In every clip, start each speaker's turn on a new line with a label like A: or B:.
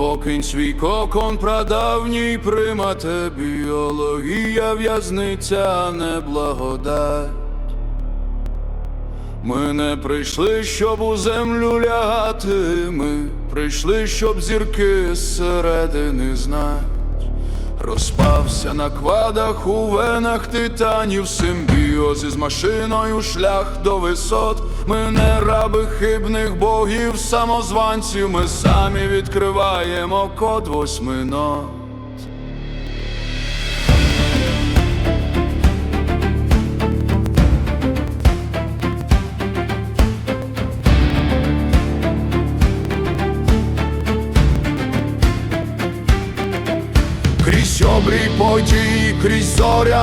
A: Покинь свій кокон прадавній, примате біологія, в'язниця, а не благодать. Ми не прийшли, щоб у землю лягати, ми прийшли, щоб зірки зсередини знать. Розпався на квадах у венах титанів симбіоз із машиною шлях до висот. Ми не раби хибних богів, самозванців, ми самі відкриваємо код восьминот.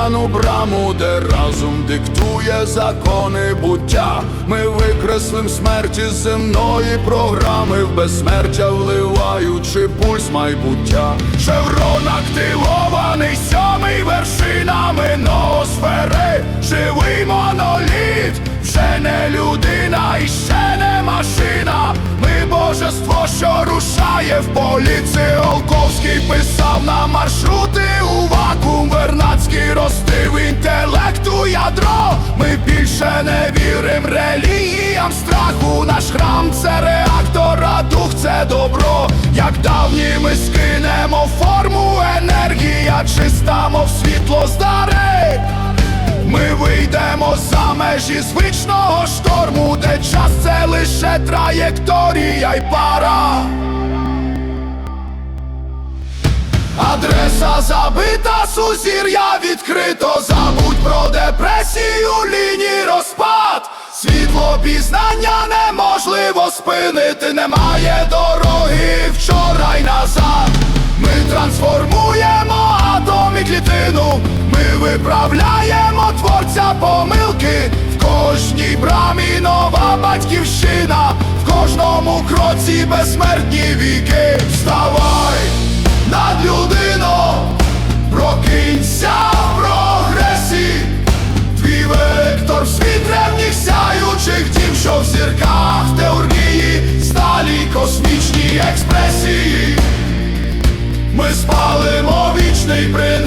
A: Зоряну браму, де разум диктує закони буття. Ми викреслим смерті земної програми, в безсмертя вливаючи пульс майбуття. Шеврон активований сьомий вершинами ноосфери, живий моноліт, вже не людина і ще не машина. Ми божество, що рушає в полі Циолковський писав на маршрути у вакуум Вернадський ростив інтелекту ядро. Ми більше не вірим релігіям страху. Наш храм це реактор, а дух це добро. Як давні ми скинемо форму енергія, чиста, мов світло здари. Ми вийдемо за межі звичного шторму, де час це лише траєкторія й пара. Адреса забита, сузір'я відкрито, забудь про депресію, лінії розпад. Світло пізнання неможливо спинити, немає дороги вчора й назад. Ми трансформуємо атом і клітину, ми виправляємо творця помилки. В кожній брамі нова батьківщина, в кожному кроці безсмертні віки. Вставай! над людино, прокинься в прогресі, твій вектор в світ древніх сяючих дім, що в зірках теоргії, сталі космічні експресії. Ми спалимо вічний принизливий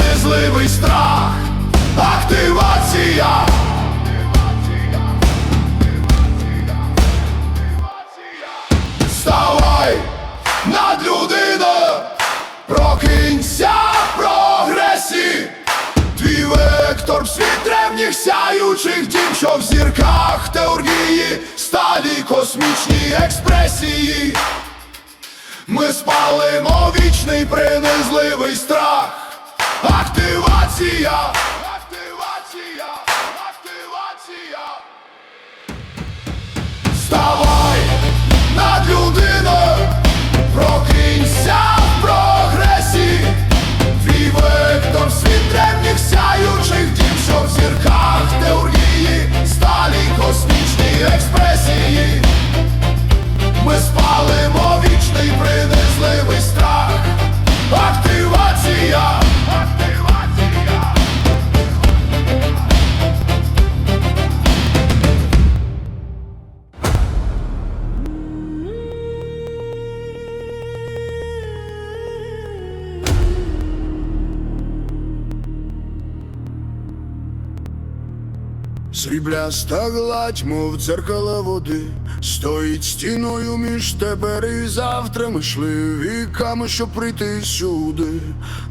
A: сяючих дім, що в зірках теоргії, сталі космічні експресії. Ми спалимо вічний принизливий страх. Активація. Активація. Активація. Вставай над людиною, прокинься в прогресі, твій вектор світ древніх в зірках теорії, сталі космічні експресії. Ми спалимо
B: Срібляста гладь, мов дзеркало води, стоїть стіною між тепер і завтра. Ми йшли віками, щоб прийти сюди,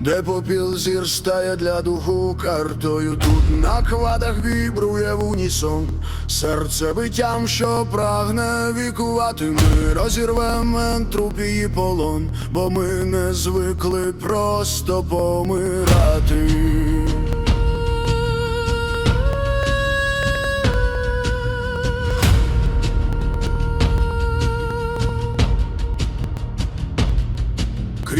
B: де попіл зірстає для духу картою. Тут на квадах вібрує в унісон, серце биттям, що прагне вікувати. Ми розірвемо ентропії полон, бо ми не звикли просто помирати.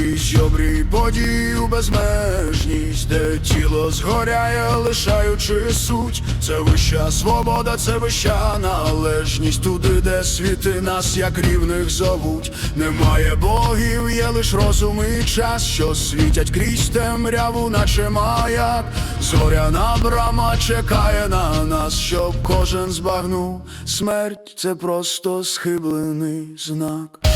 B: Крізь обрій подію безмежність, де тіло згоряє, лишаючи суть. Це вища свобода, це вища належність туди, де світи нас, як рівних зовуть. Немає богів, є лиш розум і час, що світять крізь темряву, наче маяк. Зоряна брама чекає на нас, щоб кожен збагнув. Смерть це просто схиблений знак.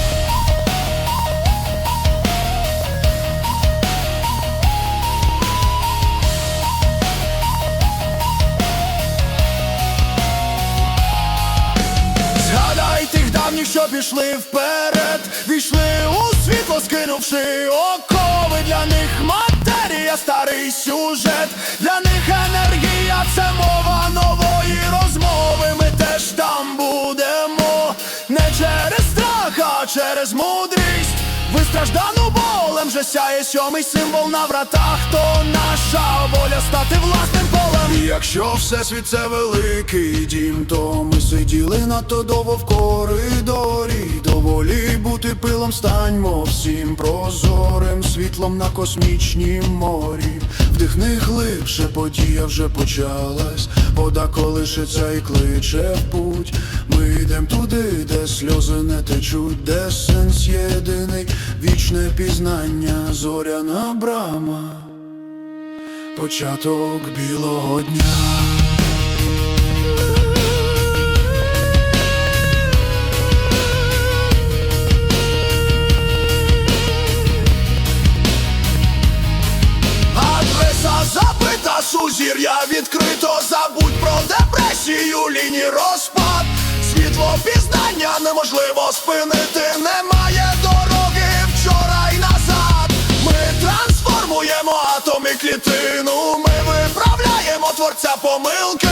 B: Що пішли вперед, війшли у світло, скинувши окови для них матерія, старий сюжет, для них енергія це мова нової розмови. Ми теж там будемо не через страх, а через мудрість. Вистраждану болем же сяє сьомий символ на вратах, то наша воля стати власним полем. Якщо всесвіт це великий дім, то ми сиділи надто довго в коридорі. Доволі бути пилом станьмо всім прозорим світлом на космічнім морі. Вдихни глибше, подія вже почалась. Вода колишиться і кличе в путь. Ми йдем туди, де сльози не течуть, де сенс єдиний, вічне пізнання, зоряна брама, початок білого дня. Забита, сузір'я відкрито, забудь про депресію, лінії розпад. Світло пізнання неможливо спинити, немає і ми виправляємо творця помилки.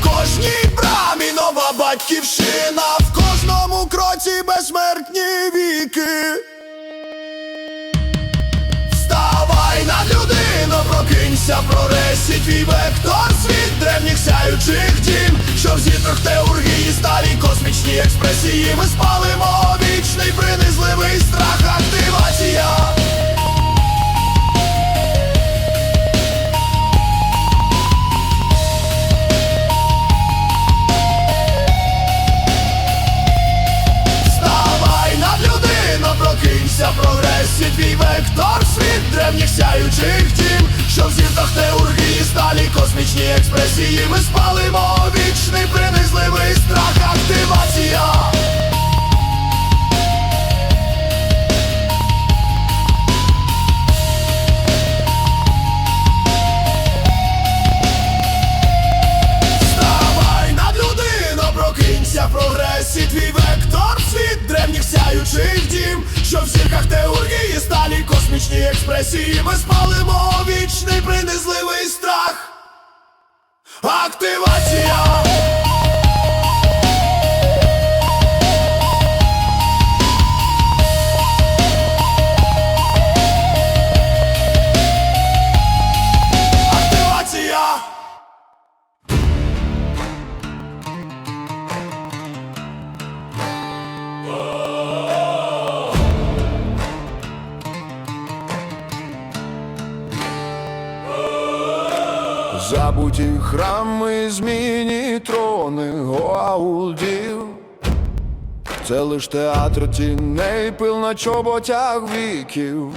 B: В кожній брамі нова батьківщина, в кожному кроці безсмертні віки. Вставай над людину, прокинься, проресі твій вектор. Світ древніх сяючих дім. Що в зітрах теургії сталі космічні експресії. Ми спалимо вічний принизливий страх активація твій вектор Світ древніх сяючих тім, Що в зірках теургії сталі космічні експресії? Ми спалимо вічний принизливий страх активація космічні експресії Ми спалимо вічний принизливий страх. Активація храми, зміні трони Гоаулдів Це лиш театр тіней, пил на чоботях віків.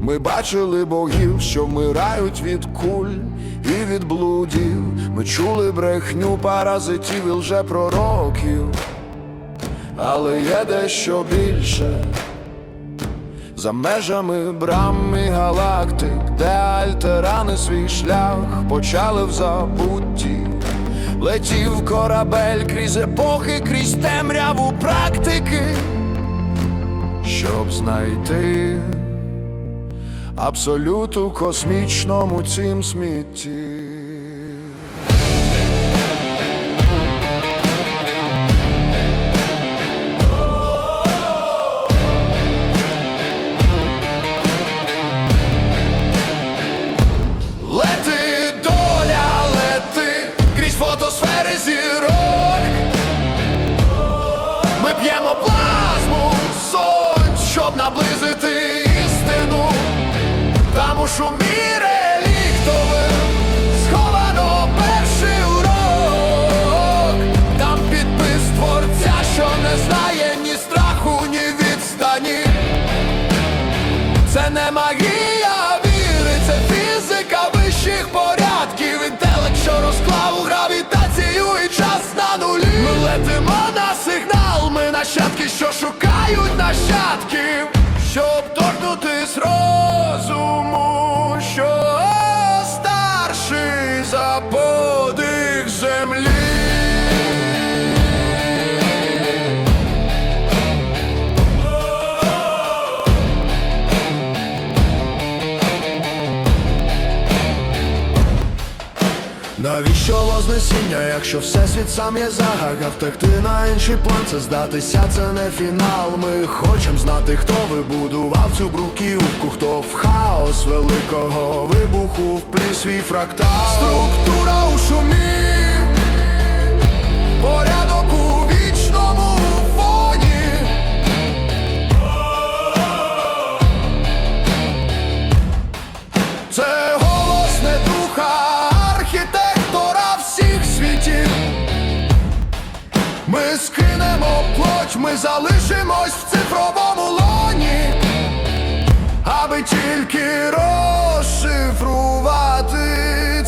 B: Ми бачили богів, що вмирають від куль і від блудів. Ми чули брехню паразитів і лжепророків Але є дещо більше за межами брам і галактик, де альтерани свій шлях почали в забутті. Летів корабель крізь епохи, крізь темряву практики, щоб знайти абсолют у космічному цім смітті. Нащадки, що шукають нащадків, щоб вознесіння, якщо всесвіт сам є загага Втекти на інший план, це здатися, це не фінал. Ми хочемо знати, хто вибудував цю бруківку Хто в хаос великого вибуху вплів свій фрактал. Структура у шумі Порядок Ми скинемо плоть, ми залишимось в цифровому лоні, аби тільки розшифрувати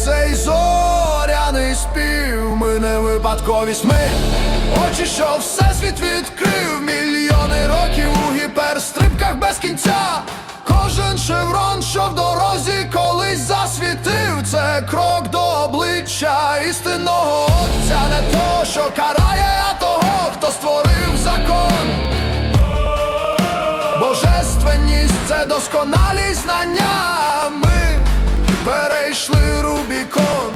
B: цей зоряний спів. Ми не випадковість, ми очі, що всесвіт відкрив мільйони років у гіперстрибках без кінця. Кожен шеврон, що в дорозі колись засвітив, це крок до обличчя істинного отця, не того, що карає, а того, хто створив закон. Божественність це досконалі знання. Ми перейшли Рубікон.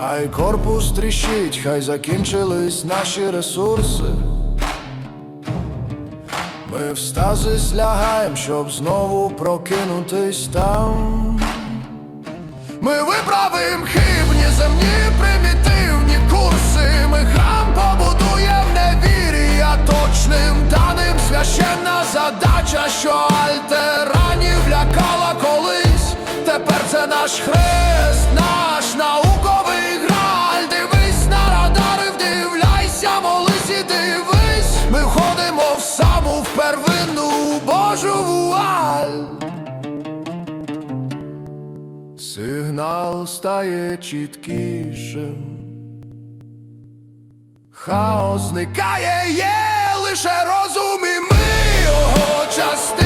B: Хай корпус тріщить, хай закінчились наші ресурси. Ми в стазис лягаєм, щоб знову прокинутись там. Ми виправим хибні земні примітивні курси. Ми храм побудуєм невірі, а точним даним священна задача, що альтеранів лякала колись. Тепер це наш хрест, нашу вуаль. Сигнал стає чіткішим, хаос зникає, є лише розум і ми його частина.